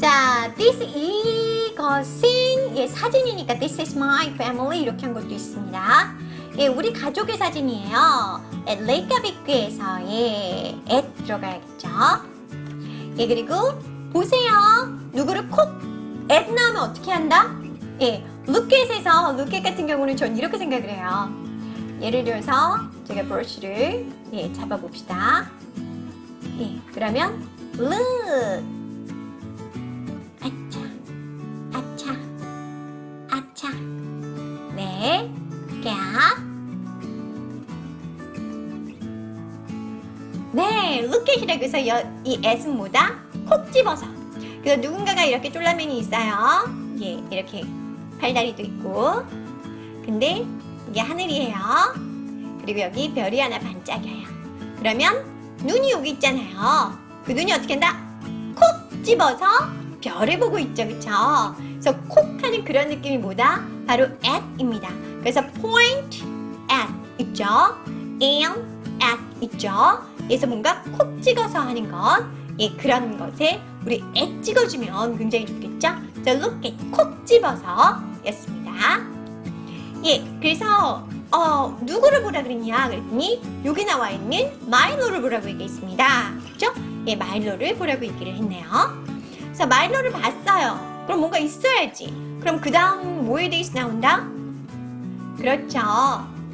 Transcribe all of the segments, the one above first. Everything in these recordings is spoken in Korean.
자, this 이것은 예, 사진이니까 this is my family 이렇게 한 것도 있습니다. 예, 우리 가족의 사진이에요. at 레이카비크에서의 at 들어가야겠죠. 예, 그리고 보세요. 누구를 콕 at 나오면 어떻게 한다? 예, look at에서 look at 같은 경우는 전 이렇게 생각을 해요. 예를 들어서 제가 브러쉬를 예, 잡아봅시다. 예, 그러면 look 아차 아차 아차. 네 gap 네 lookat이라고 해서 여, 이 s는 뭐다? 콕 집어서. 그래서 누군가가 이렇게 쫄라맨이 있어요. 예 이렇게 팔다리도 있고. 근데 이게 하늘이에요. 그리고 여기 별이 하나 반짝여요. 그러면 눈이 여기 있잖아요. 그 눈이 어떻게 한다? 콕 집어서 별을 보고 있죠 그쵸? 그래서 콕 하는 그런 느낌이 뭐다? 바로 at입니다. 그래서 point at 있죠? and at 있죠? 그래서 뭔가 콕 찍어서 하는 것. 예, 그런 것에 우리 at 찍어주면 굉장히 좋겠죠? 자 look at 콕 집어서. 였습니다. 예 그래서 어 누구를 보라 그랬냐? 그랬더니 여기 나와 있는 마일로를 보라고 얘기했습니다. 그죠? 예 마일로를 보라고 얘기를 했네요 그래서 마일로를 봤어요. 그럼 뭔가 있어야지. 그럼 그 다음 뭐에 대해서 나온다? 그렇죠.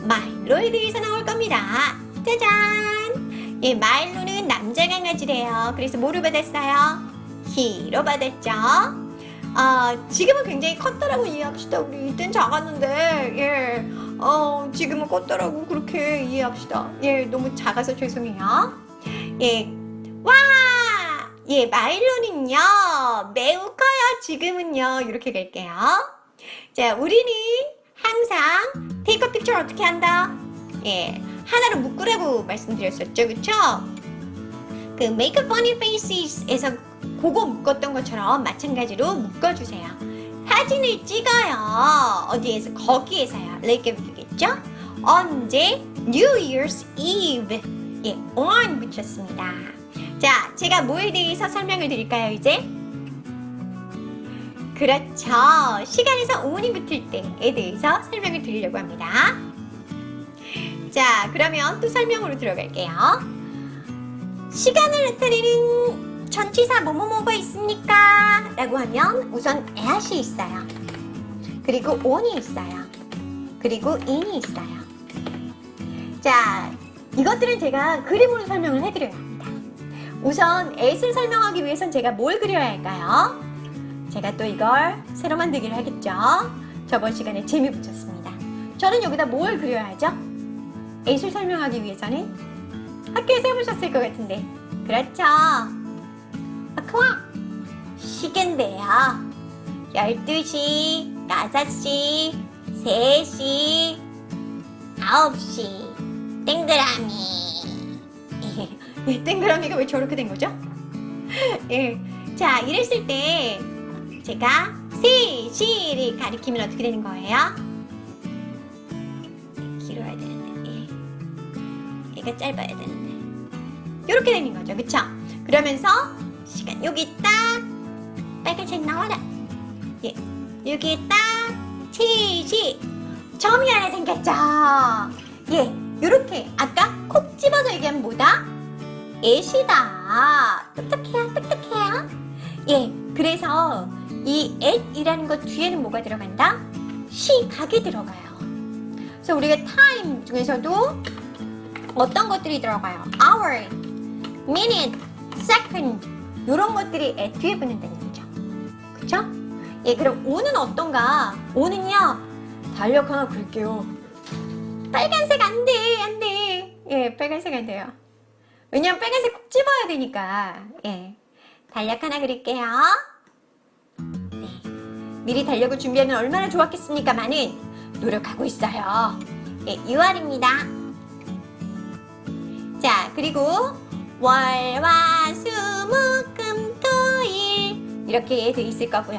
마일로에 대해서 나올 겁니다. 짜잔! 예 마일로는 남자 강아지래요. 그래서 뭐를 받았어요? 히로 받았죠. 아 지금은 굉장히 컸더라고 이해합시다. 우리 이땐 작았는데 예. 어, 지금은 컸더라고. 그렇게 이해합시다. 예 너무 작아서 죄송해요. 예 와 예, 마일로는요, 매우 커요. 지금은요, 이렇게 갈게요. 자, 우리는 항상 테이크 픽처 어떻게 한다? 예, 하나로 묶으라고 말씀드렸었죠. 그쵸? 그 Make a Funny Faces에서 그거 묶었던 것처럼 마찬가지로 묶어주세요. 사진을 찍어요. 어디에서? 거기에서요. 레이케비크겠죠? 언제? New Year's Eve. 예, on 붙였습니다. 자, 제가 뭐에 대해서 설명을 드릴까요, 이제? 그렇죠. 시간에서 오은이 붙을 때에 대해서 설명을 드리려고 합니다. 자, 그러면 또 설명으로 들어갈게요. 시간을 나타내는 전치사 뭐뭐뭐가 있습니까? 라고 하면 우선 at이 있어요. 그리고 on이 있어요. 그리고 in이 있어요. 자, 이것들은 제가 그림으로 설명을 해드려야 합니다. 우선 at을 설명하기 위해선 제가 뭘 그려야 할까요? 제가 또 이걸 새로 만들기를 하겠죠. 저번 시간에 재미 붙였습니다. 저는 여기다 뭘 그려야 하죠? at을 설명하기 위해서는 학교에서 해보셨을 것 같은데 그렇죠. 아, 클락 시계인데요. 12시, 5시, 3시, 9시 땡그라미. 예, 땡그라미가 왜 저렇게 된 거죠? 예, 자 이랬을 때 제가 3시를 가리키면 어떻게 되는 거예요? 길어야 되는데. 예. 얘가 짧아야 되는데. 이렇게 되는 거죠. 그쵸? 그러면서 시간 여기 딱 빨간색 나와라. 예. 여기 딱 7시 점이 하나 생겼죠? 예 요렇게 아까 콕 집어서 얘기하면 뭐다? 애시다 똑똑해요 똑똑해요 예 그래서 이 at이라는 것 뒤에는 뭐가 들어간다? 시 각이 들어가요 그래서 우리가 time 중에서도 어떤 것들이 들어가요? hour, minute, second 이런 것들이 애 뒤에 붙는다는 거죠. 그쵸? 예, 그럼 오는 어떤가? 오는요 달력 하나 그릴게요. 빨간색 안 돼, 안 돼. 예, 빨간색 안 돼요. 왜냐면 빨간색 꼭 집어야 되니까. 예, 달력 하나 그릴게요. 네, 미리 달력을 준비하면 얼마나 좋았겠습니까? 많은 노력하고 있어요. 예, 6월입니다. 자, 그리고 월, 화, 수, 목, 금, 토, 일 이렇게 돼 있을 거고요.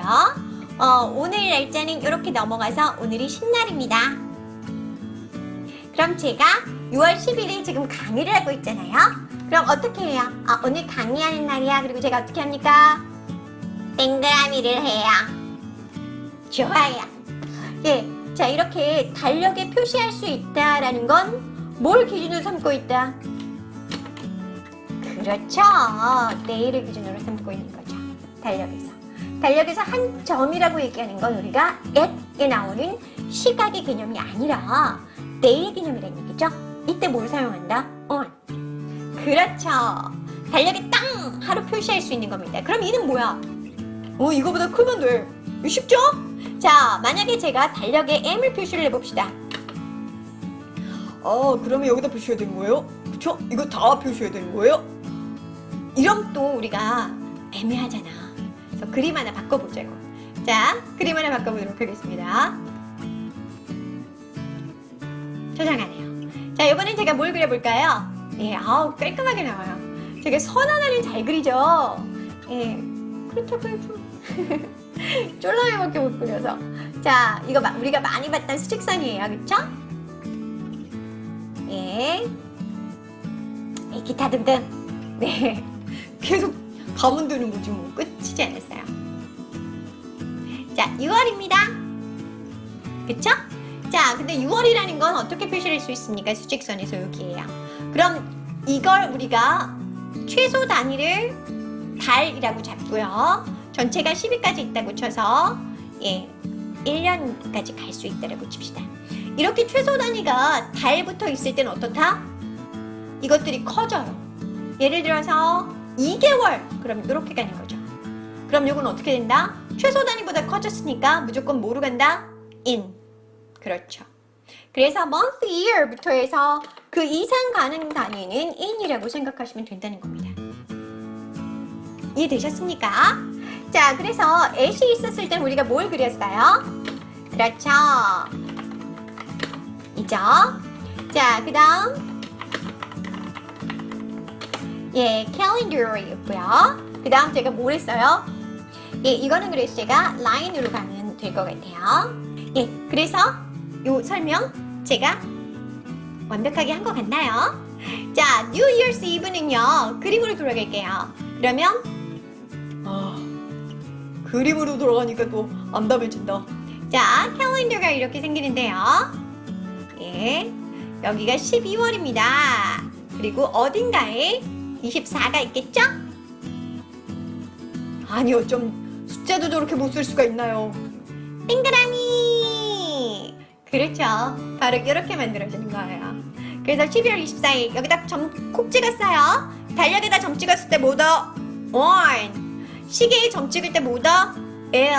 어, 오늘 날짜는 이렇게 넘어가서 오늘이 신날입니다. 그럼 제가 6월 10일에 지금 강의를 하고 있잖아요. 그럼 어떻게 해요? 아, 오늘 강의하는 날이야. 그리고 제가 어떻게 합니까? 동그라미를 해요. 좋아요. 예, 자 이렇게 달력에 표시할 수 있다라는 건 뭘 기준으로 삼고 있다? 그렇죠. 내일을 기준으로 삼고 있는 거죠. 달력에서. 달력에서 한 점이라고 얘기하는 건 우리가 at에 나오는 시각의 개념이 아니라 내일 개념이라는 얘기죠. 이때 뭘 사용한다? on. 그렇죠. 달력에 땅 하루 표시할 수 있는 겁니다. 그럼 이는 뭐야? 어, 이거보다 크면 돼. 쉽죠? 자, 만약에 제가 달력에 m을 표시를 해봅시다. 아, 그러면 여기다 표시해야 되는 거예요? 그쵸? 이거 다 표시해야 되는 거예요? 이럼 또 우리가 애매하잖아. 그래서 그림 하나 바꿔보자고. 자, 그림 하나 바꿔보도록 하겠습니다. 저장하네요. 자, 이번엔 제가 뭘 그려볼까요? 예, 아우, 깔끔하게 나와요. 되게 선 하나는 잘 그리죠? 예, 그렇다고 좀. 쫄라매밖에 못 그려서. 자, 이거 마- 우리가 많이 봤던 수직선이에요. 그쵸? 예. 예, 기타 등등. 네. 계속 가면 되는 거지 뭐. 끝이지 않았어요. 자, 6월입니다. 그쵸? 자, 근데 6월이라는 건 어떻게 표시할 수 있습니까? 수직선에서 여기에요. 그럼 이걸 우리가 최소 단위를 달이라고 잡고요. 전체가 10일까지 있다고 쳐서 예, 1년까지 갈 수 있다고 칩시다. 이렇게 최소 단위가 달부터 있을 때는 어떻다? 이것들이 커져요. 예를 들어서 2개월 그럼 이렇게 가는 거죠. 그럼 이건 어떻게 된다? 최소 단위보다 커졌으니까 무조건 뭐로 간다? in. 그렇죠. 그래서 month, year부터 해서 그 이상 가는 단위는 in이라고 생각하시면 된다는 겁니다. 이해되셨습니까? 자, 그래서 at이 있었을 땐 우리가 뭘 그렸어요? 그렇죠. 이죠? 자, 그 다음 예, calendar이었고요. 그 다음 제가 뭘 했어요? 예, 이거는 그래서 제가 라인으로 가면 될 것 같아요. 예, 그래서 요 설명 제가 완벽하게 한 것 같나요? 자, New Year's Eve는요, 그림으로 돌아갈게요. 그러면, 아, 그림으로 돌아가니까 또 암담해진다. 자, 캘린더가 이렇게 생기는데요. 예, 여기가 12월입니다. 그리고 어딘가에 24가 있겠죠? 아니 어쩜 숫자도 저렇게 못 쓸 수가 있나요? 동그라미! 그렇죠. 바로 이렇게 만들어지는 거예요. 그래서 12월 24일 여기다 점 콕 찍었어요. 달력에다 점 찍었을 때 뭐더? on. 시계에 점 찍을 때 뭐더? l.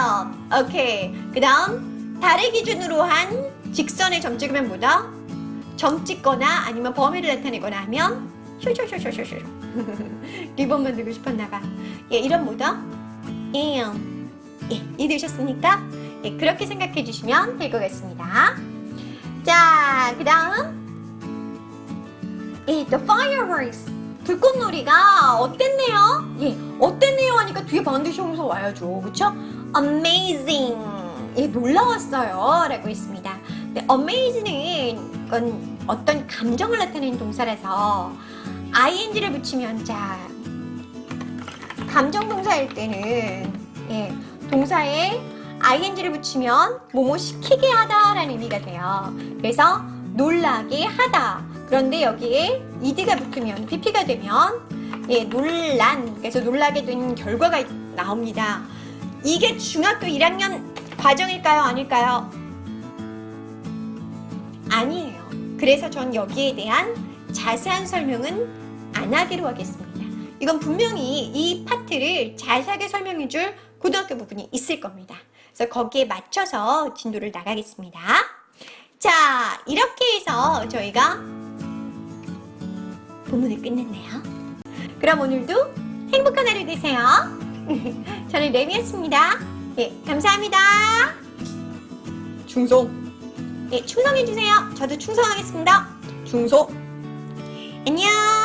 오케이. 그 다음 달의 기준으로 한 직선에 점 찍으면 뭐더? 점 찍거나 아니면 범위를 나타내거나 하면 쇼쇼쇼쇼쇼쇼 리본 만들고 싶었나봐. 예, 이런 뭐더? l. 예, 이해되셨습니까? 예, 그렇게 생각해 주시면 될 것 같습니다. 자, 그 다음. 이 The Fireworks. 불꽃놀이가 어땠네요? 예, 어땠네요 하니까 뒤에 반드시 하면서 와야죠. 그쵸? Amazing. 예, 놀라웠어요. 라고 있습니다. 근데 amazing은 건 어떤 감정을 나타내는 동사라서 ing를 붙이면 자, 감정 동사일 때는 예, 동사에 ing를 붙이면 뭐뭐 시키게 하다라는 의미가 돼요. 그래서 놀라게 하다. 그런데 여기에 ed가 붙으면 pp가 되면 예, 놀란 그래서 놀라게 된 결과가 나옵니다. 이게 중학교 1학년 과정일까요? 아닐까요? 아니에요. 그래서 전 여기에 대한 자세한 설명은 안 하기로 하겠습니다. 이건 분명히 이 파트를 자세하게 설명해 줄 고등학교 부분이 있을 겁니다. 그래서 거기에 맞춰서 진도를 나가겠습니다. 자, 이렇게 해서 저희가 본문을 끝냈네요. 그럼 오늘도 행복한 하루 되세요. 저는 레미였습니다. 예, 감사합니다. 충성, 예, 충성해주세요. 저도 충성하겠습니다. 충성. 안녕!